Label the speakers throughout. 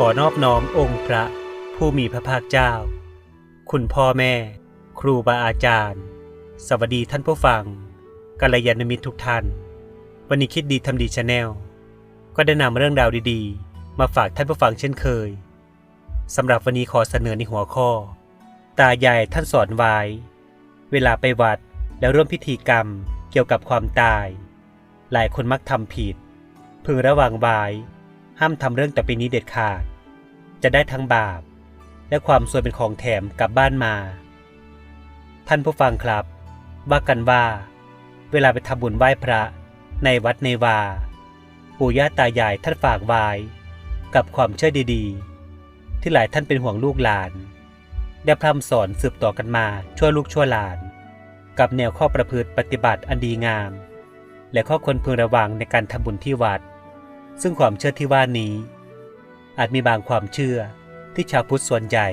Speaker 1: ขอนอบน้อมองค์พระผู้มีพระภาคเจ้า คุณพ่อแม่ ครูบาอาจารย์ สวัสดีท่านผู้ฟังกัลยาณมิตรทุกท่าน วันนี้คิดดีทำดีชาแนลก็ได้นำเรื่องราวดีๆ มาฝากท่านผู้ฟังเช่นเคยสำหรับวันนี้ขอเสนอในหัวข้อ ตายายท่านสอนไว้ เวลาไปวัดแล้วร่วมพิธีกรรมเกี่ยวกับความตาย หลายคนมักทำผิด พึงระวังไว้ ห้ามทำเรื่องต่อไปนี้เด็ดขาด จะได้ทั้งบาป และความสวยเป็นของแถมกลับบ้านมา ท่านผู้ฟังครับ ว่ากันว่า เวลาไปทำบุญไหว้พระในวัดในวา ปู่ย่าตายายท่านฝากไว้กับความเชื่อดีๆ ที่หลายท่านเป็นห่วงลูกหลาน ได้พร่ำสอนสืบต่อกันมาช่วยลูกช่วหลาน กับแนวข้อประพฤติปฏิบัติอันดีงาม และข้อควรพึงระวังในการทำบุญที่วัด ซึ่งความเชื่อที่ว่านี้ อาจมีบางความเชื่อที่ชาวพุทธส่วนใหญ่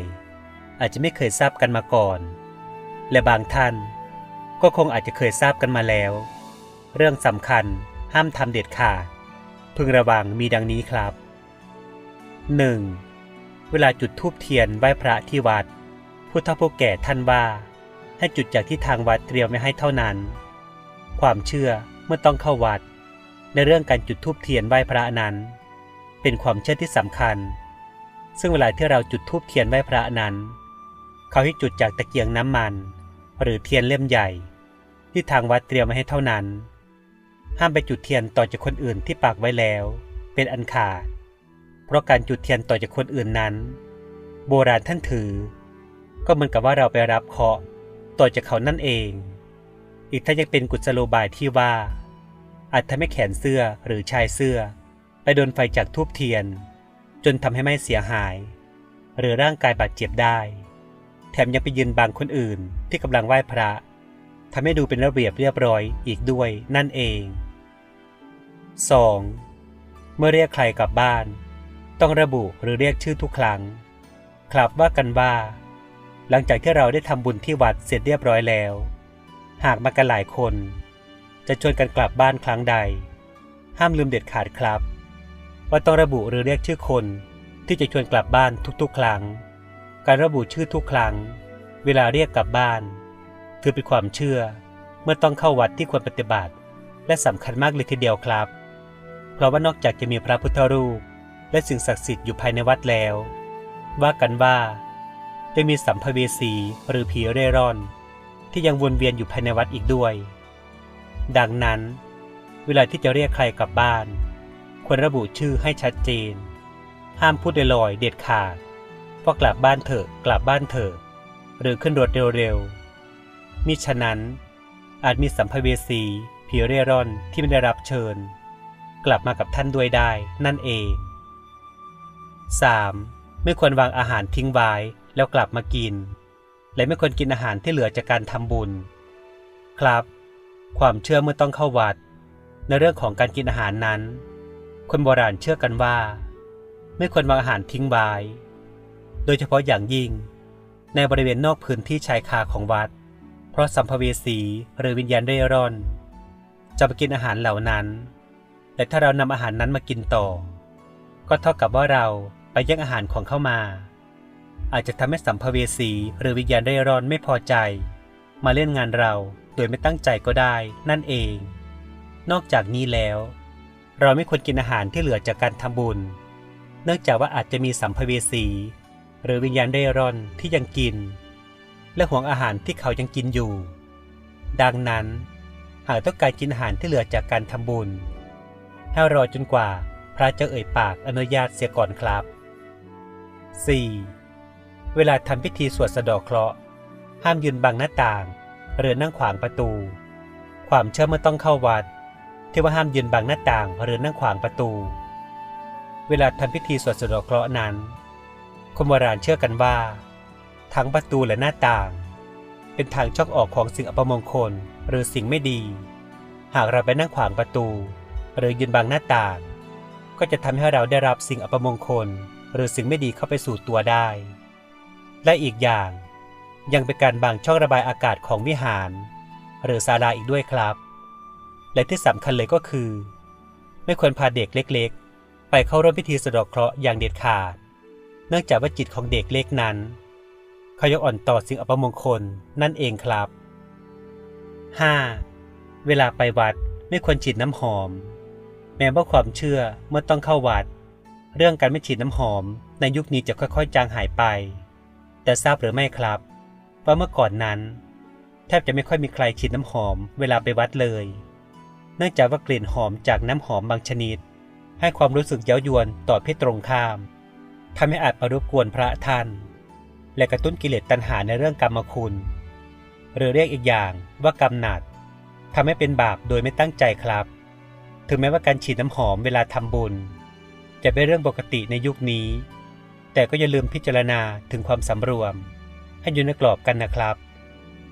Speaker 1: อาจจะไม่เคยทราบกันมาก่อน และบางท่านก็คงอาจจะเคยทราบกันมาแล้ว เรื่องสำคัญห้ามทำเด็ดขาดพึงระวังมีดังนี้ครับ 1. เวลาจุดธูปเทียนไหว้พระที่วัดผู้เฒ่าผู้แก่ท่านว่าให้จุดจากที่ทางวัดเตรียมไว้ให้เท่านั้น ความเชื่อเมื่อต้องเข้าวัด ในเรื่องการจุดธูปเทียนไหว้พระนั้น เป็นความเชื่อที่สำคัญ ซึ่งเวลาที่เราจุดธูปเทียนไหว้พระนั้น เขาให้จุดจากตะเกียงน้ำมัน หรือเทียนเล่มใหญ่ ที่ทางวัดเตรียมไว้ให้เท่านั้น ห้ามไปจุดเทียนต่อจากคนอื่นที่ปากไว้แล้ว เป็นอันขาด เพราะการจุดเทียนต่อจากคนอื่นนั้น โบราณท่านถือ ก็เหมือนกับว่าเราไปรับเคราะห์ต่อจากเขานั่นเอง อีกทั้งยังเป็นกุศโลบายที่ว่า อาจทำให้แขนเสื้อหรือชายเสื้อ ไปโดนไฟจากทูบเทียน จนทำให้ไม่เสียหาย หรือร่างกายบาดเจ็บได้ แถมยังไปยืนบังคนอื่นที่กำลังไหว้พระทำให้ดูเป็นระเบียบเรียบร้อยอีกด้วยนั่นเอง 2. เมื่อเรียกใครกลับบ้าน ต้องระบุหรือเรียกชื่อทุกครั้งครับว่ากันว่า หลังจากที่เราได้ทำบุญที่วัดเสร็จเรียบร้อยแล้ว หากมากันหลายคน จะชวนกันกลับบ้านครั้งใด ห้ามลืมเด็ดขาดครับ ว่าต้องระบุหรือเรียกชื่อคนที่จะชวนกลับบ้านทุกๆ ครั้ง การระบุชื่อทุกครั้ง เวลาเรียกกลับบ้าน ถือเป็นความเชื่อเมื่อต้องเข้าวัดที่ควรปฏิบัติ และสำคัญมากเลยทีเดียวครับ เพราะว่านอกจากจะมีพระพุทธรูป และสิ่งศักดิ์สิทธิ์อยู่ภายในวัดแล้ว ว่ากันว่า จะมีสัมภเวสีหรือผีเร่ร่อน ที่ยังวนเวียนอยู่ภายในวัดอีกด้วย ดังนั้น เวลาที่จะเรียกใครกลับบ้าน ควรระบุชื่อให้ชัดเจน ห้ามพูดลอยๆเด็ดขาดว่ากลับบ้านเถอะกลับบ้านเถอะหรือขึ้นรถเร็วๆมิฉะนั้น อาจมีสัมภเวสีผีเร่ร่อนที่ไม่ได้รับเชิญ กลับมากับท่านด้วยได้นั่นเอง 3. ไม่ควรวางอาหารทิ้งไว้แล้วกลับมากิน และไม่ควรกินอาหารที่เหลือจากการทำบุญ ครับ ความเชื่อเมื่อต้องเข้าวัด ในเรื่องของการกินอาหารนั้น คนโบราณเชื่อกันว่า ไม่ควรวางอาหารทิ้งไว้โดยเฉพาะอย่างยิ่ง ในบริเวณนอกพื้นที่ชายคาของวัด เพราะสัมภเวสีหรือวิญญาณเร่ร่อน จะไปกินอาหารเหล่านั้นและถ้าเรานำอาหารนั้นมากินต่อ ก็เท่ากับว่าเราไปแย่งอาหารของเข้ามา อาจจะทำให้สัมภเวสีหรือวิญญาณเร่ร่อนไม่พอใจ มาเล่นงานเรา โดยไม่ตั้งใจก็ได้นั่นเอง นอกจากนี้แล้ว เราไม่ควรกินอาหารที่เหลือจากการทำบุญ เนื่องจากว่าอาจจะมีสัมภเวสี หรือวิญญาณเร่ร่อนที่ยังกิน และห่วงอาหารที่เขายังกินอยู่ ดังนั้น หากต้องการกินอาหารที่เหลือจากการทำบุญ ให้รอจนกว่าพระจะเอ่ยปากอนุญาตเสียก่อนครับ 4. เวลาทำพิธีสวดสะดอกเคราะห์ห้ามยืนบังหน้าต่าง หรือนั่งขวางประตู ความเชื่อเมื่อต้องเข้าวัด ที่ว่าห้ามยืนบังหน้าต่างหรือนั่งขวางประตู เวลาทำพิธีสวดสะดอกเคราะห์นั้นคนโบราณเชื่อกันว่า ทั้งประตูและหน้าต่าง เป็นทางช่องออกของสิ่งอัปมงคลหรือสิ่งไม่ดี หากเราไปนั่งขวางประตู หรือยืนบังหน้าต่าง ก็จะทำให้เราได้รับสิ่งอัปมงคล หรือสิ่งไม่ดีเข้าไปสู่ตัวได้ และอีกอย่าง ยังเป็นการบังช่องระบายอากาศของวิหาร หรือศาลาอีกด้วยครับ และที่สำคัญเลยก็คือ ไม่ควรพาเด็กเล็กๆ ไปเข้าร่วมพิธีสะดอกเคราะห์อย่างเด็ดขาด เนื่องจากว่าจิตของเด็กเล็กนั้นเขายังอ่อนต่อสิ่งอัปมงคลนั่นเองครับ 5. เวลาไปวัดไม่ควรฉีดน้ำหอม แม้ว่าความเชื่อเมื่อต้องเข้าวัด เรื่องการไม่ฉีดน้ำหอมในยุคนี้จะค่อยๆ จางหายไป แต่ทราบหรือไม่ครับ ว่าเมื่อก่อนนั้น แทบจะไม่ค่อยมีใครฉีดน้ำหอมเวลาไปวัดเลย เนื่องจากว่ากลิ่นหอมจากน้ำหอมบางชนิด ให้ความรู้สึกเย้ายวนต่อเพศตรงข้ามทำให้อาจมารบกวนพระท่าน และกระตุ้นกิเลสตัณหาในเรื่องกรรมคุณ หรือเรียกอีกอย่างว่ากรรมหนัดทำให้เป็นบาปโดยไม่ตั้งใจครับ ถึงแม้ว่าการฉีดน้ำหอมเวลาทำบุญ จะเป็นเรื่องปกติในยุคนี้ แต่ก็อย่าลืมพิจารณาถึงความสำรวม ให้อยู่ในกรอบกันนะครับ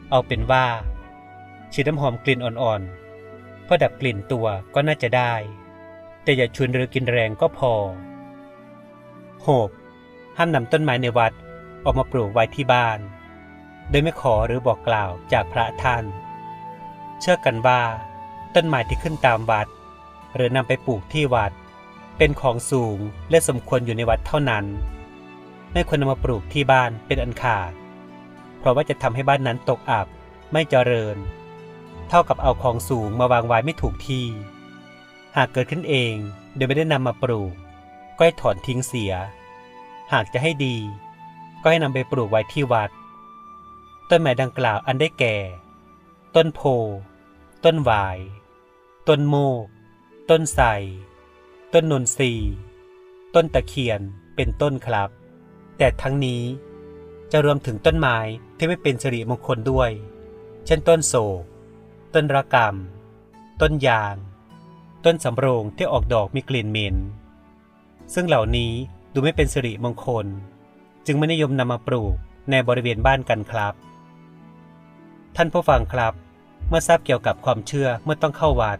Speaker 1: เอาเป็นว่า ฉีดน้ำหอมกลิ่นอ่อนๆเพื่อดับกลิ่นตัวก็น่าจะได้ แต่อย่าชวนหรือกินแรงก็พอ 6. ห้ามนำต้นไม้ในวัดออกมาปลูกไว้ที่บ้าน โดยไม่ขอหรือบอกกล่าวจากพระท่าน เชื่อกันว่า ต้นไม้ที่ขึ้นตามวัด หรือนำไปปลูกที่วัด เป็นของสูงและสมควรอยู่ในวัดเท่านั้น ไม่ควรนำมาปลูกที่บ้านเป็นอันขาด เพราะว่าจะทำให้บ้านนั้นตกอับ ไม่เจริญ เท่ากับเอาของสูงมาวางไว้ไม่ถูกที่ หากเกิดขึ้นเองโดยไม่ได้นำมาปลูก ก็ให้ถอนทิ้งเสีย หากจะให้ดี ก็ให้นำไปปลูกไว้ที่วัด ต้นไม้ดังกล่าวอันได้แก่ ต้นโพ ต้นหวาย ต้นโมก ต้นไทรต้นนนทรีต้นตะเคียนเป็นต้นครับ แต่ทั้งนี้ จะรวมถึงต้นไม้ที่ไม่เป็นสิริมงคลด้วย เช่นต้นโศก ต้นระกำต้นยาง ต้นสำโรงที่ออกดอกมีกลิ่นเหม็น ซึ่งเหล่านี้ดูไม่เป็นสิริมงคล จึงไม่นิยมนำมาปลูกในบริเวณบ้านกันครับ ท่านผู้ฟังครับ เมื่อทราบเกี่ยวกับความเชื่อเมื่อต้องเข้าวัด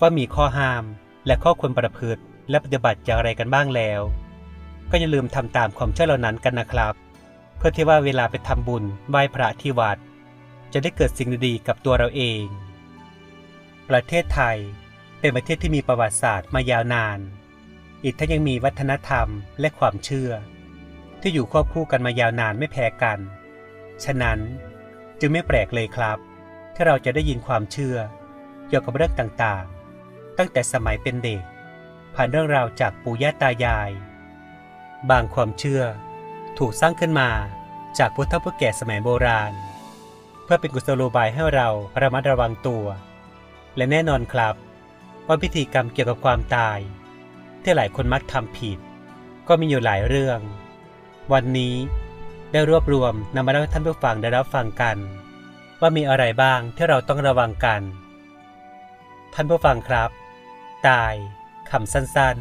Speaker 1: ว่ามีข้อห้ามและข้อควรประพฤติและปฏิบัติอย่างไรกันบ้างแล้ว ก็อย่าลืมทำตามความเชื่อเหล่านั้นกันนะครับ พื่อที่ว่าเวลาไปทำบุญไหว้พระที่วัด จะได้เกิดสิ่งดีๆกับตัวเราเอง ประเทศไทยเป็นประเทศที่มีประวัติศาสตร์มายาวนาน อีกทั้งยังมีวัฒนธรรมและความเชื่อ ที่อยู่ควบคู่กันมายาวนานไม่แพ้กัน ฉะนั้นจึงไม่แปลกเลยครับ ที่เราจะได้ยินความเชื่อ เกี่ยวกับเรื่องต่างๆ ตั้งแต่สมัยเป็นเด็ก ผ่านเรื่องราวจากปู่ย่าตายาย บางความเชื่อ ถูกสร้างขึ้นมาจากพุทธผู้แก่สมัยโบราณ เพื่อเป็นกุศโลบายให้เราระมัดระวังตัว และแน่นอนครับว่าพิธีกรรมเกี่ยวกับความตาย ที่หลายคนมักทำผิด ก็มีอยู่หลายเรื่อง วันนี้ได้รวบรวมนำมาเล่าให้ท่านผู้ฟังได้รับฟังกัน ว่ามีอะไรบ้างที่เราต้องระวังกัน ท่านผู้ฟังครับ ตายคำสั้น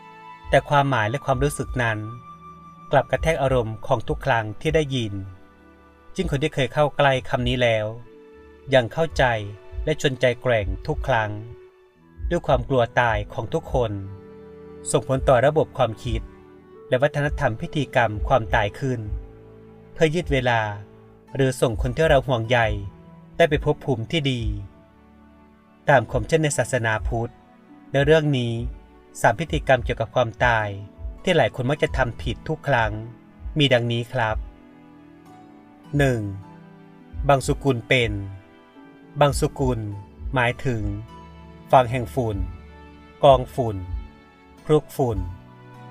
Speaker 1: ๆ แต่ความหมายและความรู้สึกนั้น กลับกระแทกอารมณ์ของทุกครั้งที่ได้ยินยิ่งคนที่เคยเข้าใกล้คำนี้แล้ว ยังเข้าใจและชนใจแกร่งทุกครั้ง ด้วยความกลัวตายของทุกคน ส่งผลต่อระบบความคิด และวัฒนธรรมพิธีกรรมความตายขึ้น เพื่อยืดเวลา หรือส่งคนที่เราห่วงใยได้ไปพบภูมิที่ดี ตามความเช่นในศาสนาพุทธในเรื่องนี้สามพิธีกรรมเกี่ยวกับความตาย ที่หลายคนมักจะทำผิดทุกครั้ง มีดังนี้ครับ 1. บางสุกุลเป็น บางสุกุล หมายถึง ฝั่งแห่งฝุ่น กองฝุ่นคลุกฝุ่น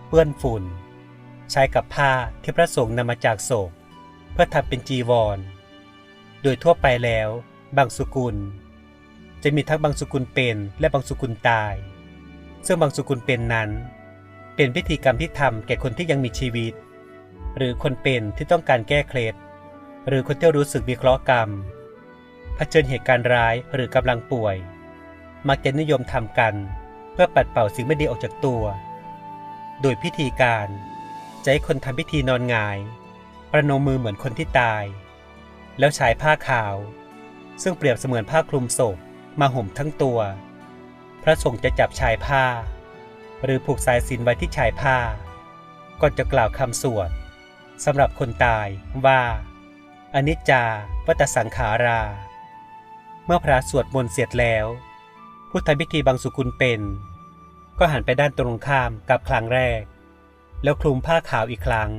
Speaker 1: เปื้อนฝุ่น ใช้กับผ้าที่พระสงฆ์นำมาจากโศกเพื่อทำเป็นจีวร โดยทั่วไปแล้ว บางสุกุล จะมีทั้งบางสุกุลเป็นและบางสุกุลตาย ซึ่งบางสุกุลเป็นนั้น เป็นพิธีกรรมที่ทำแก่คนที่ยังมีชีวิต หรือคนเป็นที่ต้องการแก้เคล็ดหรือคนที่รู้สึกมีเคราะห์กรรมเผชิญเหตุการณ์ร้ายหรือกำลังป่วย มักจะนิยมทำกัน เพื่อปัดเป่าสิ่งไม่ดีออกจากตัว โดยพิธีการจะให้คนทำพิธีนอนงาย ประนมมือเหมือนคนที่ตาย แล้วใช้ผ้าขาว ซึ่งเปรียบเสมือนผ้าคลุมศพมาห่มทั้งตัว พระสงฆ์จะจับชายผ้า หรือผูกสายสินไว้ที่ชายผ้าก่อนจะกล่าวคำสวดสำหรับคนตายว่า อนิจจาวัตสังขารา เมื่อพระสวดมนต์เสร็จแล้วผู้ทำพิธีบางสุกุลเป็น ก็หันไปด้านตรงข้ามกับครั้งแรก แล้วคลุมผ้าขาวอีกครั้ง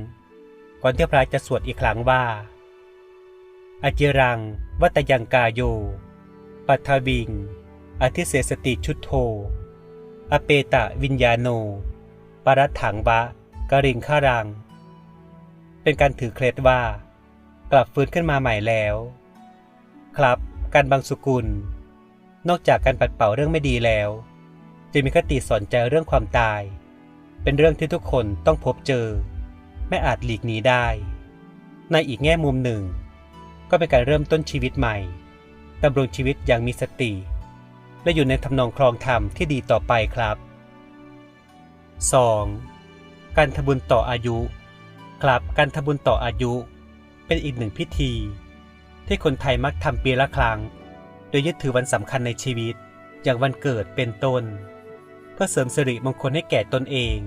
Speaker 1: ก่อนที่พระจะสวดอีกครั้งว่า อจิรัง วัตยังกาโย ปัทวิง อธิเสสติชุดโท อเปตะวิญญาโน ปรัตถังบะกริงฆารัง เป็นการถือเคล็ดว่า กลับฟื้นขึ้นมาใหม่แล้ว ครับการบังสุกุล นอกจากการปัดเป่าเรื่องไม่ดีแล้ว จะมีคติสอนใจเรื่องความตาย เป็นเรื่องที่ทุกคนต้องพบเจอ ไม่อาจหลีกหนีได้ ในอีกแง่มุมหนึ่ง ก็เป็นการเริ่มต้นชีวิตใหม่ดำรงชีวิตอย่างมีสติ และอยู่ในทำนองครองธรรมที่ดีต่อไปครับ 2. การทบุญต่ออายุ ครับการทบุญต่ออายุ เป็นอีกหนึ่งพิธี ที่คนไทยมักทำปีละครั้ง โดยยึดถือวันสำคัญในชีวิต อย่างวันเกิดเป็นต้น เพื่อเสริมสิริมงคลให้แก่ตนเอง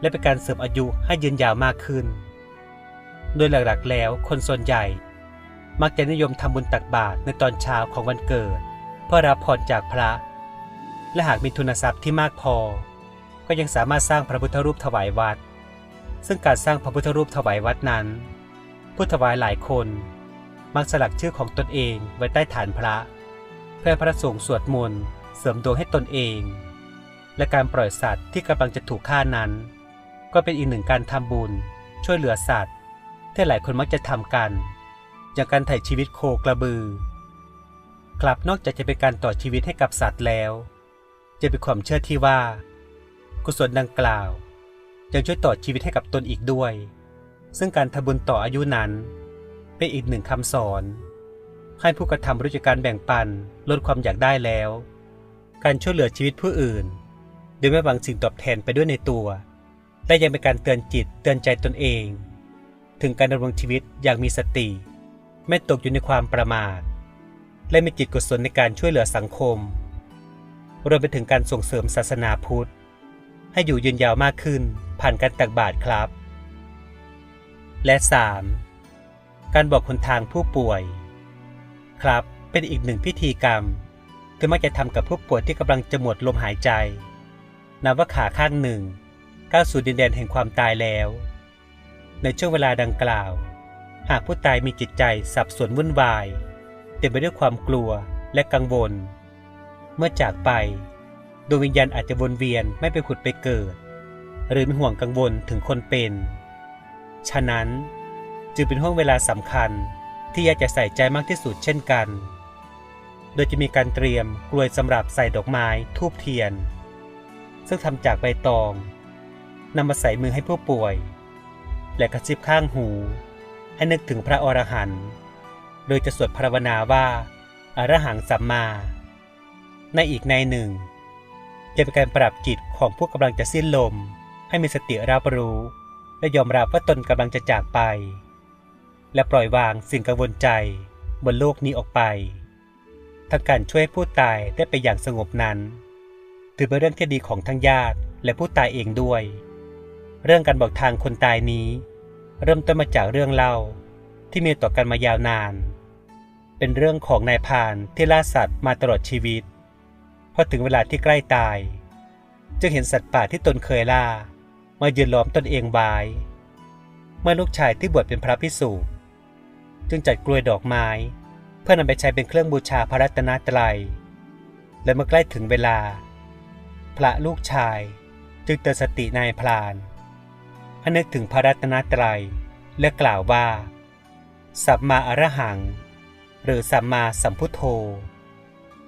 Speaker 1: และเป็นการเสริมอายุให้ยืนยาวมากขึ้น โดยหลักๆแล้วคนส่วนใหญ่ มักจะนิยมทำบุญตักบาตรในตอนเช้าของวันเกิด เพื่อรับพรจากพระ และหากมีทุนทรัพย์ที่มากพอ ก็ยังสามารถสร้างพระพุทธรูปถวายวัด ซึ่งการสร้างพระพุทธรูปถวายวัดนั้น ผู้ถวายหลายคนมักสลักชื่อของตนเองไว้ใต้ฐานพระ เพื่อพระสงฆ์สวดมนต์เสริมดวงให้ตนเอง และการปล่อยสัตว์ที่กำลังจะถูกฆ่านั้น ก็เป็นอีกหนึ่งการทำบุญ ช่วยเหลือสัตว์ ที่หลายคนมักจะทำกันอย่างการไถ่ชีวิตโคกระบือ กลับนอกจากจะเป็นการต่อชีวิตให้กับสัตว์แล้ว จะเป็นความเชื่อที่ว่า กุศลดังกล่าวยังช่วยต่อชีวิตให้กับตนอีกด้วย ซึ่งการทำบุญต่ออายุนั้น เป็นอีกหนึ่งคำสอน ให้ผู้กระทำรู้จักการแบ่งปันลดความอยากได้แล้ว การช่วยเหลือชีวิตผู้อื่น โดยไม่หวังสิ่งตอบแทนไปด้วยในตัว และยังเป็นการเตือนจิตเตือนใจตนเอง ถึงการดำรงชีวิตอย่างมีสติ ไม่ตกอยู่ในความประมาท และมีจิตกุศลในการช่วยเหลือสังคม รวมไปถึงการส่งเสริมศาสนาพุทธ ให้อยู่ยืนยาวมากขึ้นผ่านการตักบาตรครับ และ 3. การบอกคนทางผู้ป่วย ครับเป็นอีกหนึ่งพิธีกรรมที่มักจะทำกับผู้ป่วยที่กำลังจะหมดลมหายใจนับว่าขาข้างหนึ่งก้าวสู่ดินแดนแห่งความตายแล้ว ในช่วงเวลาดังกล่าว หากผู้ตายมีจิตใจสับสนวุ่นวาย เต็มไปด้วยความกลัวและกังวล เมื่อจากไปดวงวิญญาณอาจจะวนเวียนไม่ไปผุดไปเกิด หรือมีห่วงกังวลถึงคนเป็น ฉะนั้นจึงเป็นห่วงเวลาสำคัญที่อยากจะใส่ใจมากที่สุดเช่นกัน โดยจะมีการเตรียมกลวยสำหรับใส่ดอกไม้ทูบเทียน ซึ่งทำจากใบตองนำมาใส่มือให้ผู้ป่วย และกระซิบข้างหู ให้นึกถึงพระอรหันต์ โดยจะสวดภาวนาว่าอรหังสัมมา ในอีกในหนึ่ง จะเป็นการปรับจิตของผู้กำลังจะสิ้นลม ให้มีสติรับรู้ และยอมรับว่าตนกำลังจะจากไป และปล่อยวางสิ่งกังวลใจบนโลกนี้ออกไปทั้งการช่วยผู้ตายได้ไปอย่างสงบนั้น ถือเป็นเรื่องที่ดีของทั้งญาติและผู้ตายเองด้วย เรื่องการบอกทางคนตายนี้ เริ่มต้นมาจากเรื่องเล่าที่มีต่อกันมายาวนาน เป็นเรื่องของนายพานที่ล่าสัตว์มาตลอดชีวิตพอถึงเวลาที่ใกล้ตาย จึงเห็นสัตว์ป่าที่ตนเคยล่า มายืนล้อมตนเองไว้เมื่อลูกชายที่บวชเป็นพระพิสุจึงจัดกลวยดอกไม้ เพื่อนำไปใช้เป็นเครื่องบูชาพระรัตนตรัย และเมื่อใกล้ถึงเวลา พระลูกชายจึงเตือนสตินายพรานให้นึกถึงพระรัตนตรัยและกล่าวว่า สัมมาอรหัง หรือสัมมาสัมพุทโธ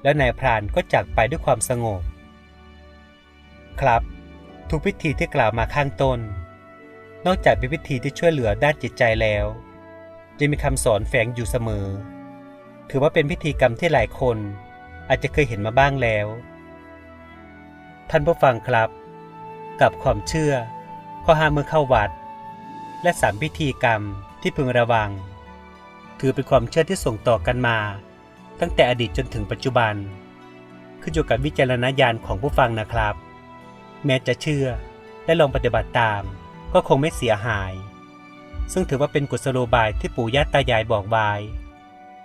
Speaker 1: แล้วนายพรานก็จากไปด้วยความสงบ ครับ ทุกพิธีที่กล่าวมาข้างต้น นอกจากเป็นพิธีที่ช่วยเหลือด้านจิตใจแล้วจะมีคำสอนแฝงอยู่เสมอ ถือว่าเป็นพิธีกรรมที่หลายคน อาจจะเคยเห็นมาบ้างแล้ว ท่านผู้ฟังครับ กับความเชื่อ ข้อห้ามเมื่อเข้าวัด และสามพิธีกรรมที่พึงระวัง ถือเป็นความเชื่อที่ส่งต่อกันมา ตั้งแต่อดีตจนถึงปัจจุบัน ขึ้นอยู่กับวิจารณญาณของผู้ฟังนะครับ แม้จะเชื่อและลองปฏิบัติตาม ก็คงไม่เสียหาย ซึ่งถือว่าเป็นกุศโลบายที่ปู่ย่าตายายบอกไว้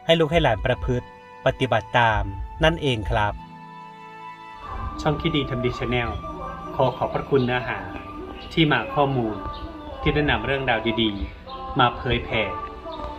Speaker 1: ให้ลูกให้หลานประพฤติ ปฏิบัติตามนั่นเองครับ ช่องคิดดีทำดีชาแนลขอขอบพระคุณเนื้อหา ที่มาข้อมูลที่ได้นำเรื่องราวดีๆ มาเผยแผ่